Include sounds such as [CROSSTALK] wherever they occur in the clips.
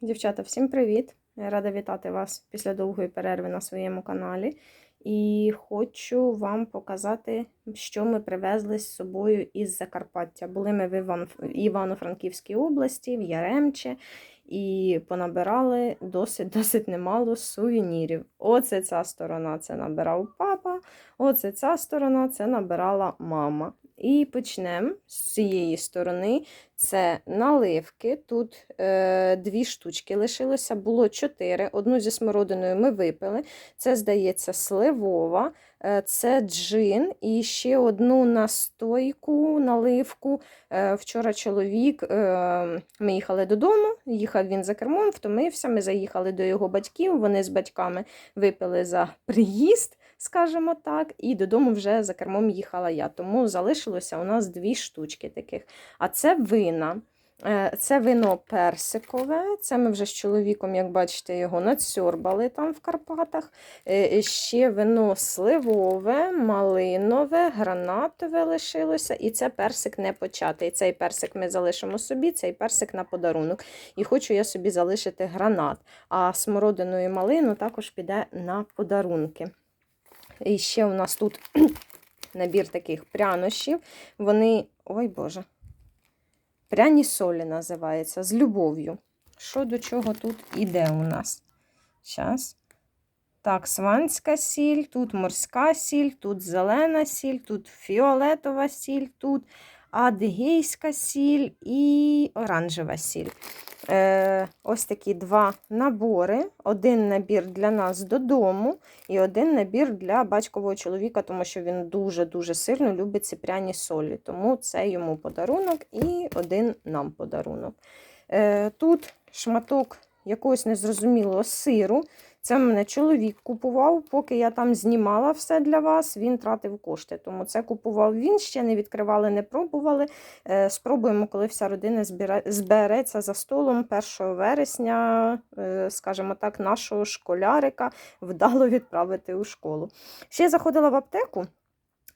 Дівчата, всім привіт! Рада вітати вас після довгої перерви на своєму каналі. І хочу вам показати, що ми привезли з собою із Закарпаття. Були ми в Івано-Франківській області, в Яремче, і понабирали досить [LAUGHS] досить немало сувенірів. Оце ця сторона це набирав папа, оце ця сторона це набирала мама. І почнемо з цієї сторони. Це наливки. Тут е, дві штучки лишилося, було чотири. Одну зі смородиною ми випили. Це, здається, сливова, е, це джин і ще одну настойку, наливку. Е, вчора чоловік, е, ми їхали додому, їхав він за кермом, втомився. Ми заїхали до його батьків. Вони з батьками випили за приїзд скажімо так, і додому вже за кермом їхала я. Тому залишилося у нас дві штучки таких. А це вина. Е, Це вино персикове, це ми вже з чоловіком, як бачите, його надсьорбали там в Карпатах. Е, Ще вино сливове, малинове, гранатове лишилося, і це персик не початий. Цей персик ми залишимо собі, цей персик на подарунок. І хочу я собі залишити гранат. А смородину і малину також піде на подарунки. І ще у нас тут [CLEARS THROAT] набір таких прянощів. Вони, ой Боже, пряні солі називається, з любов'ю. Що до чого тут іде у нас? Зараз. Так, сванська сіль, тут морська сіль, тут зелена сіль, тут фіолетова сіль, тут адигейська сіль і оранжева сіль. Е, Ось такі два набори. Один набір для нас додому, і один набір для батькового чоловіка, тому що він дуже-дуже сильно любить ці пряні солі. Тому це йому подарунок і один нам подарунок. Е, Тут шматок якогось незрозумілого сиру. Це мене чоловік купував, поки я там знімала все для вас, він тратив кошти. Тому це купував він, ще не відкривали, не пробували. Е, Спробуємо, коли вся родина збереться за столом 1 вересня, е, скажімо так, нашого школярика вдало відправити у школу. Ще я заходила в аптеку.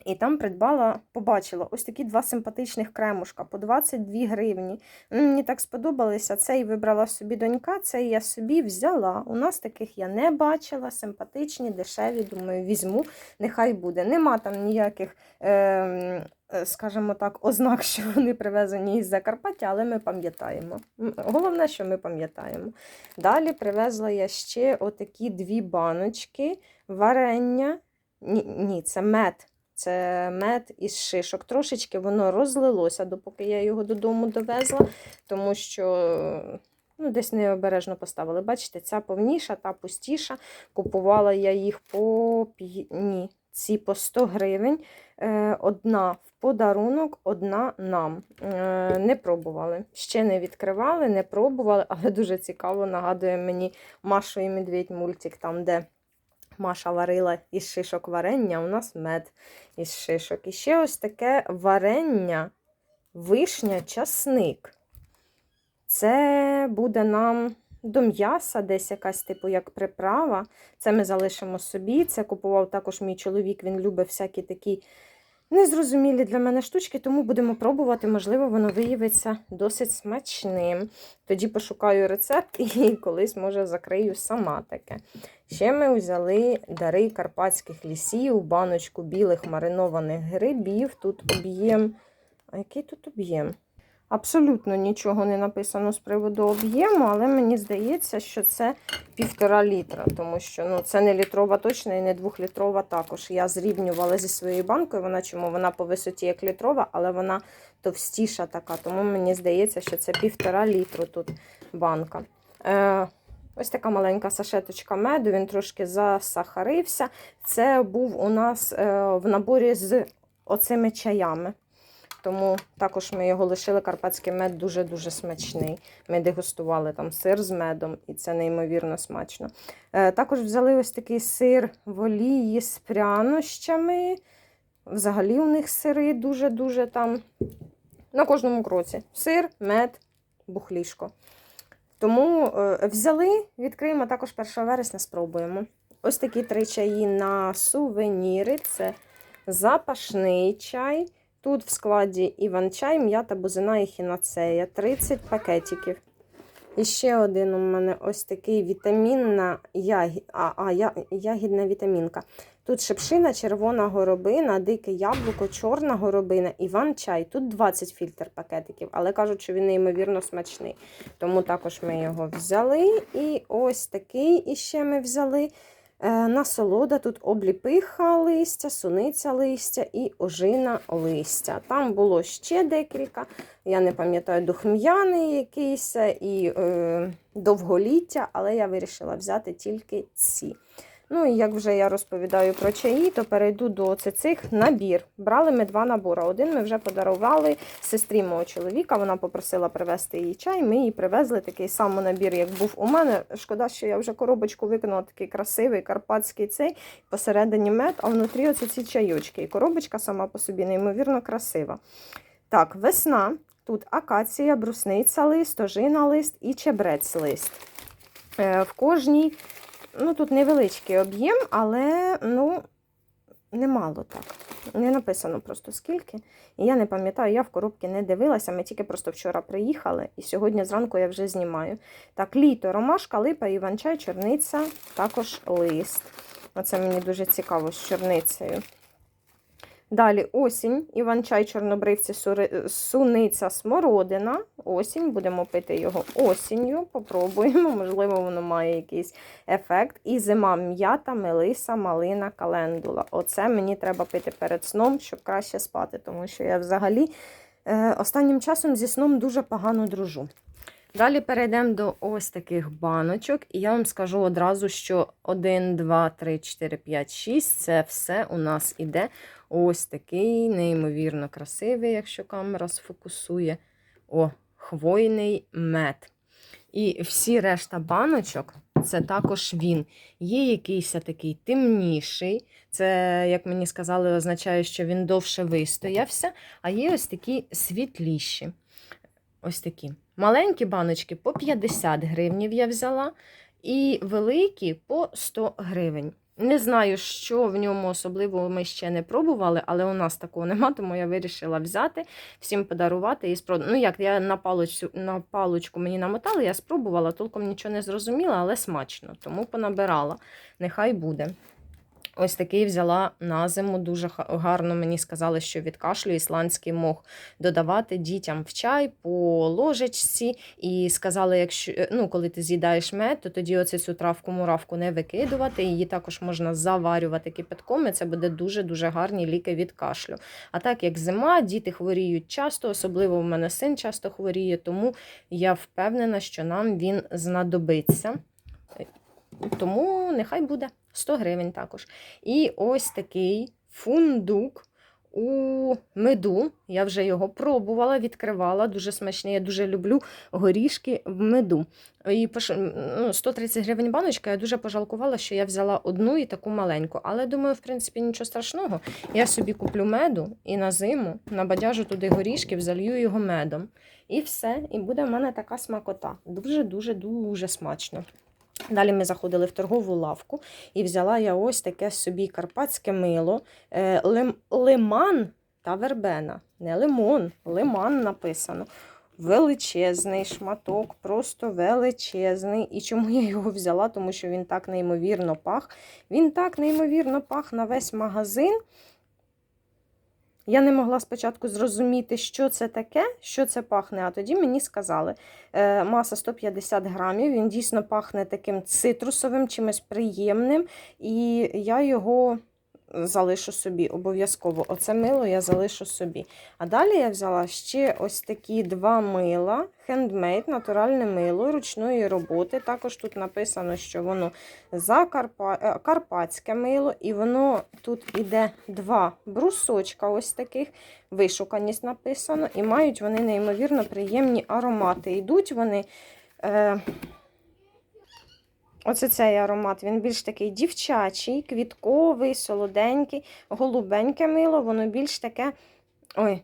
І там придбала, побачила ось такі два симпатичних кремушка по 22 гривні. Мені так сподобалися. Цей вибрала собі донька, цей я собі взяла. У нас таких я не бачила, симпатичні, дешеві. Думаю, візьму, нехай буде. Нема там ніяких, е, скажімо так, ознак, що вони привезені із Закарпаття, але ми пам'ятаємо. Головне, що ми пам'ятаємо. Далі привезла я ще отакі дві баночки варення. Ні, ні, це мед. Це мед із шишок. Трошечки воно розлилося, допоки я його додому довезла, тому що ну, десь необережно поставили. Бачите, ця повніша, та пустіша. Купувала я їх по ні, ці по 100 гривень. Е, одна в подарунок, одна нам. Е, не пробували. Ще не відкривали, не пробували, але дуже цікаво нагадує мені Машу і Медведь мультик, там, де. Маша варила із шишок варення, у нас мед із шишок. І ще ось таке варення, вишня, часник. Це буде нам до м'яса, десь якась, типу, як приправа. Це ми залишимо собі. Це купував також мій чоловік, він любить всякі такі незрозумілі для мене штучки, тому будемо пробувати, можливо, воно виявиться досить смачним. Тоді пошукаю рецепт і [LAUGHS] колись, може, закрию сама таке. Ще ми взяли дари карпатських лісів, баночку білих маринованих грибів. Тут об'єм. А який тут об'єм? Абсолютно нічого не написано з приводу об'єму, але мені здається, що це півтора літра, тому що ну, це не літрова точно і не двохлітрова також. Я зрівнювала зі своєю банкою, вона чому вона по висоті як літрова, але вона товстіша така. Тому мені здається, що це півтора літру тут банка. Е, Ось така маленька сашеточка меду, він трошки засахарився. Це був у нас е, в наборі з оцими чаями. Тому також ми його лишили. Карпатський мед дуже-дуже смачний. Ми дегустували там сир з медом, і це неймовірно смачно. Е, також взяли ось такий сир в олії з прянощами. Взагалі у них сири дуже-дуже там на кожному кроці. Сир, мед, бухлішко. Тому е, взяли, відкриємо також 1 вересня, спробуємо. Ось такі три чаї на сувеніри. Це запашний чай. Тут в складі іван-чай, м'ята, бузина і хінацея. 30 пакетиків. І ще один у мене ось такий вітамінна ягі... а, а, я... ягідна вітамінка. Тут шипшина, червона горобина, дике яблуко, чорна горобина, іван-чай. Тут 20 фільтр пакетиків, але кажуть, що він неймовірно смачний. Тому також ми його взяли. І ось такий іще ми взяли. Е, Насолода, тут обліпиха листя, суниця листя і ожина листя. Там було ще декілька, я не пам'ятаю, духм'яний якийсь і е, довголіття, але я вирішила взяти тільки ці. Ну і як вже я розповідаю про чаї, то перейду до цих набір. Брали ми два набори. Один ми вже подарували сестрі мого чоловіка. Вона попросила привезти їй чай. Ми їй привезли такий самий набір, як був у мене. Шкода, що я вже коробочку викинула такий красивий карпатський цей посередині мед, а внутрі оце ці чайочки. І коробочка сама по собі неймовірно красива. Так, весна. Тут акація, брусниця лист, ожина лист і чебрець лист. Е, В кожній ну тут невеличкий об'єм, але ну, немало так. Не написано просто скільки. І я не пам'ятаю, я в коробки не дивилася. Ми тільки просто вчора приїхали, і сьогодні зранку я вже знімаю. Так, літо, ромашка, липа, іван-чай, чорниця, також лист. Оце мені дуже цікаво з чорницею. Далі осінь, іван-чай, чорнобривці, суниця, смородина. Осінь, будемо пити його осінню, попробуємо, [LAUGHS] можливо, воно має якийсь ефект. І зима м'ята, мелиса, малина, календула. Оце мені треба пити перед сном, щоб краще спати, тому що я взагалі е, останнім часом зі сном дуже погано дружу. Далі перейдемо до ось таких баночок, і я вам скажу одразу, що 1, 2, 3, 4, 5, 6 це все у нас іде ось такий, неймовірно красивий, якщо камера сфокусує. О, хвойний мед. І всі решта баночок це також він. Є якийсь такий темніший. Це, як мені сказали, означає, що він довше вистоявся. А є ось такі світліші. Ось такі. Маленькі баночки по 50 гривнів я взяла, і великі по 100 гривень. Не знаю, що в ньому особливо ми ще не пробували, але у нас такого нема, тому я вирішила взяти, всім подарувати і спробувати. Ну, як я на паличку, на палочку мені намотали, я спробувала, толком нічого не зрозуміла, але смачно, тому понабирала. Нехай буде. Ось такий взяла на зиму. Дуже гарно мені сказали, що від кашлю ісландський мох додавати дітям в чай по ложечці. І сказали, якщо ну, коли ти з'їдаєш мед, то тоді оцю цю травку муравку не викидувати. Її також можна заварювати кипятком, і це буде дуже-дуже гарні ліки від кашлю. А так як зима, діти хворіють часто, особливо в мене син часто хворіє, тому я впевнена, що нам він знадобиться. Тому нехай буде 100 гривень також. І ось такий фундук у меду. Я вже його пробувала, відкривала. Дуже смачний. Я дуже люблю горішки в меду. І ну, 130 гривень баночка. Я дуже пожалкувала, що я взяла одну і таку маленьку. Але думаю, в принципі, нічого страшного. Я собі куплю меду і на зиму набадяжу туди горішків, залью його медом. І все. І буде в мене така смакота. Дуже-дуже дуже смачно. Далі ми заходили в торгову лавку і взяла я ось таке собі карпатське мило. Е, лим, лиман та вербена. Не лимон, лиман написано. Величезний шматок, просто величезний. І чому я його взяла? Тому що він так неймовірно пах. Він так неймовірно пах на весь магазин. Я не могла спочатку зрозуміти, що це таке, що це пахне. А тоді мені сказали, е, маса 150 грамів, він дійсно пахне таким цитрусовим, чимось приємним. І я його залишу собі обов'язково. Оце мило я залишу собі. А далі я взяла ще ось такі два мила, хендмейд, натуральне мило ручної роботи. Також тут написано, що воно закарпа... е, карпатське мило, і воно тут іде два брусочка, ось таких, вишуканість написано, і мають вони неймовірно приємні аромати. Йдуть вони. Е... Оце цей аромат, він більш такий дівчачий, квітковий, солоденький, голубеньке мило, воно більш таке. Ой,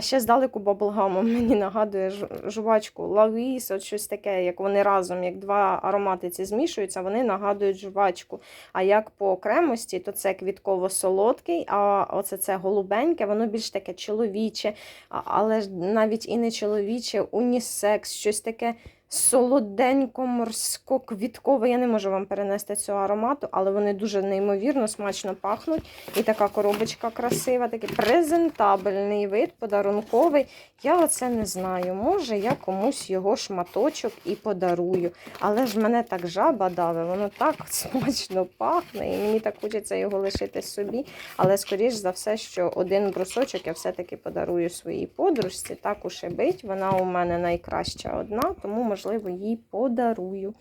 ще здалеку баблгамом [LAUGHS] мені нагадує жувачку лавіс, от щось таке, як вони разом, як два аромати ці змішуються, вони нагадують жувачку. А як по окремості, то це квітково-солодкий, а оце це голубеньке, воно більш таке чоловіче, але навіть і не чоловіче, унісекс, щось таке солоденько, морсько, квіткове. Я не можу вам перенести цього аромату, але вони дуже неймовірно смачно пахнуть. І така коробочка красива, такий презентабельний вид, подарунковий. Я оце не знаю. Може, я комусь його шматочок і подарую. Але ж мене так жаба даве, воно так [LAUGHS] смачно пахне, і мені так хочеться його лишити собі. Але, скоріш за все, що один брусочок я все-таки подарую своїй подружці. Так уж і бить. Вона у мене найкраща одна, тому, можливо, їй подарую.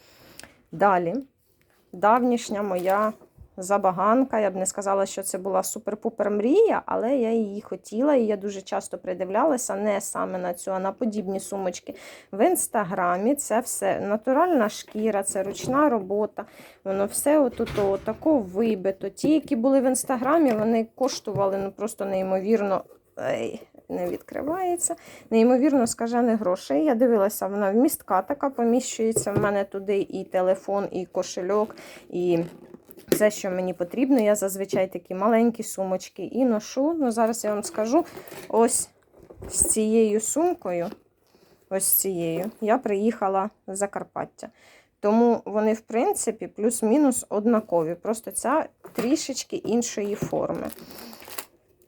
Далі, давнішня моя забаганка. Я б не сказала, що це була супер-пупер мрія, але я її хотіла, і я дуже часто придивлялася не саме на цю, а на подібні сумочки в інстаграмі. Це все натуральна шкіра, це ручна робота. Воно все отут тако вибито. Ті, які були в інстаграмі, вони коштували ну, просто неймовірно. Не відкривається. Неймовірно, скажених грошей. Я дивилася, вона вмістка така поміщується. В мене туди і телефон, і кошельок, і все, що мені потрібно. Я зазвичай такі маленькі сумочки і ношу. Ну, зараз я вам скажу: ось з цією сумкою, ось цією, я приїхала з Закарпаття. Тому вони, в принципі, плюс-мінус однакові. Просто ця трішечки іншої форми.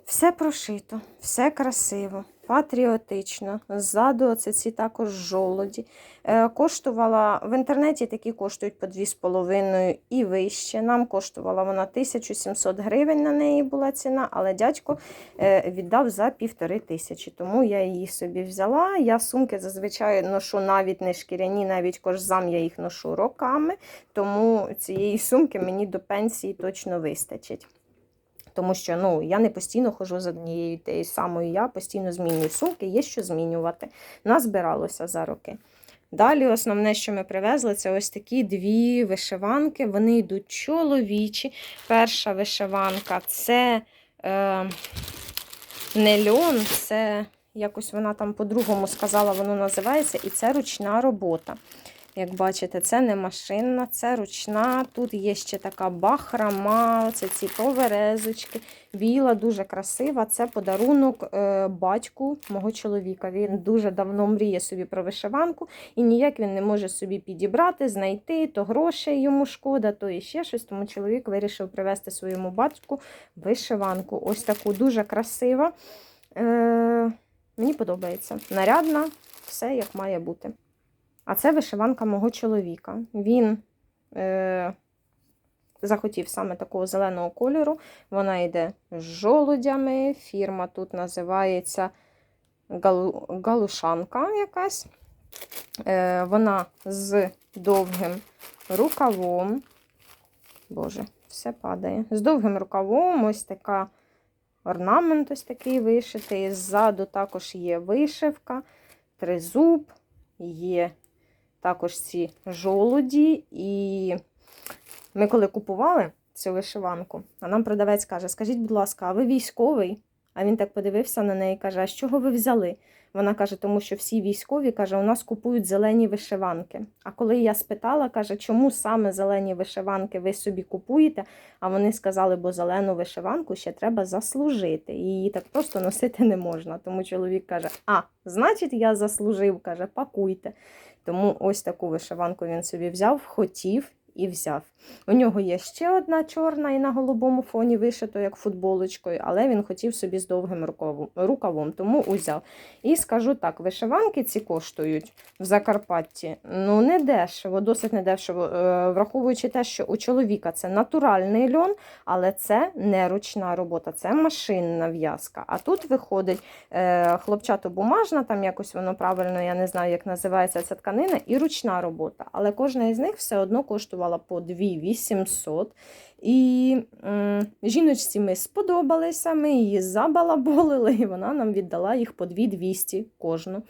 Все прошито, все красиво, патріотично. Ззаду оце ці також жолоді. Е, коштувала в інтернеті такі коштують по 2,5 і вище. Нам коштувала вона 1700 гривень на неї була ціна, але дядько е, віддав за півтори тисячі. Тому я її собі взяла. Я сумки зазвичай ношу навіть не шкіряні, навіть кожзам я їх ношу роками. Тому цієї сумки мені до пенсії точно вистачить. Тому що ну, я не постійно ходжу за однією тією самою, я постійно змінюю сумки, є що змінювати. Назбиралося за роки. Далі, основне, що ми привезли, це ось такі дві вишиванки. Вони йдуть чоловічі. Перша вишиванка це е, не льон, це якось вона там по-другому сказала, воно називається, і це ручна робота. Як бачите, це не машинна, це ручна. Тут є ще така бахрама, це ці поверезочки. Біла, дуже красива. Це подарунок е, батьку мого чоловіка. Він дуже давно мріє собі про вишиванку, і ніяк він не може собі підібрати, знайти, то грошей йому шкода, то і ще щось. Тому чоловік вирішив привезти своєму батьку вишиванку. Ось таку дуже красива. Е, Мені подобається. Нарядна, все як має бути. А це вишиванка мого чоловіка. Він е, захотів саме такого зеленого кольору. Вона йде з жолудями. Фірма тут називається Галу, Галушанка якась. Е, Вона з довгим рукавом. Боже, все падає. З довгим рукавом, ось така орнамент ось такий вишитий. Ззаду також є вишивка, тризуб, є також ці жолуді. І ми, коли купували цю вишиванку, а нам продавець каже: Скажіть, будь ласка, а ви військовий? А він так подивився на неї і каже: А з чого ви взяли? Вона каже, тому що всі військові каже, у нас купують зелені вишиванки. А коли я спитала, каже, чому саме зелені вишиванки ви собі купуєте? А вони сказали, бо зелену вишиванку ще треба заслужити. Її так просто носити не можна. Тому чоловік каже: А, значить, я заслужив, каже, пакуйте. Тому ось таку вишиванку він собі взяв, хотів і взяв. У нього є ще одна чорна і на голубому фоні вишито, як футболочкою, але він хотів собі з довгим рукавом, тому узяв. І скажу так: вишиванки ці коштують в Закарпатті ну не дешево, досить не дешево, е, враховуючи те, що у чоловіка це натуральний льон, але це не ручна робота, це машинна в'язка. А тут виходить е, хлопчато-бумажна, там якось воно правильно, я не знаю, як називається ця тканина, і ручна робота. Але кожна із них все одно коштувала по 2800. І м, жіночці ми сподобалися, ми її забалаболили, і вона нам віддала їх по 2200 кожну.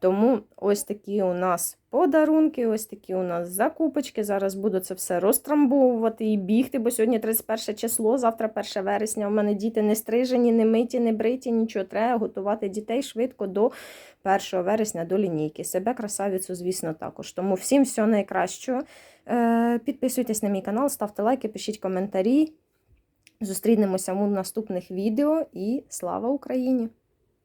Тому ось такі у нас подарунки, ось такі у нас закупочки. Зараз буду це все розтрамбовувати і бігти, бо сьогодні 31 число, завтра 1 вересня. У мене діти не стрижені, не миті, не бриті, нічого. Треба готувати дітей швидко до 1 вересня до лінійки. Себе красавицю, звісно, також. Тому всім всього найкращого. Е, підписуйтесь на мій канал, ставте лайки, пишіть коментарі. Зустрінемося в наступних відео і слава Україні!